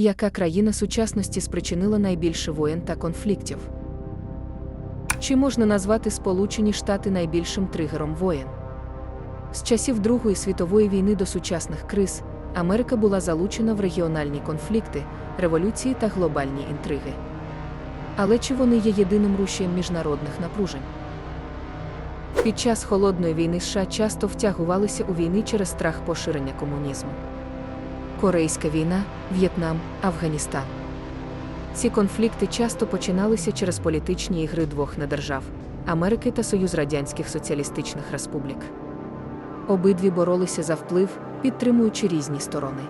Яка країна сучасності спричинила найбільше воєн та конфліктів? Чи можна назвати Сполучені Штати найбільшим тригером воєн? З часів Другої світової війни до сучасних криз Америка була залучена в регіональні конфлікти, революції та глобальні інтриги. Але чи вони є єдиним рушієм міжнародних напружень? Під час холодної війни США часто втягувалися у війни через страх поширення комунізму. Корейська війна, В'єтнам, Афганістан. Ці конфлікти часто починалися через політичні ігри двох недержав Америки та Союз Радянських Соціалістичних Республік. Обидві боролися за вплив, підтримуючи різні сторони.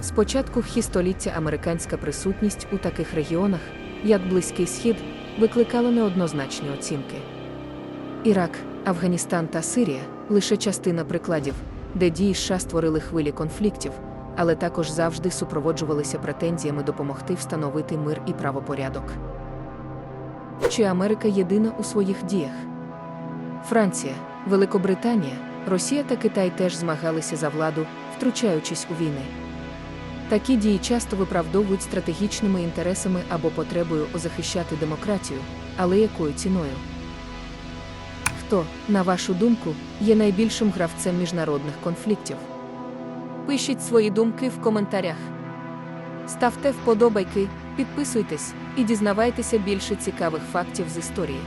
Спочатку в століття американська присутність у таких регіонах, як Близький Схід, викликала неоднозначні оцінки. Ірак, Афганістан та Сирія лише частина прикладів, де дії США створили хвилі конфліктів, але також завжди супроводжувалися претензіями допомогти встановити мир і правопорядок. Чи Америка єдина у своїх діях? Франція, Великобританія, Росія та Китай теж змагалися за владу, втручаючись у війни. Такі дії часто виправдовують стратегічними інтересами або потребою захищати демократію, але якою ціною? Хто, на вашу думку, є найбільшим гравцем міжнародних конфліктів? Пишіть свої думки в коментарях. Ставте вподобайки, підписуйтесь і дізнавайтеся більше цікавих фактів з історії.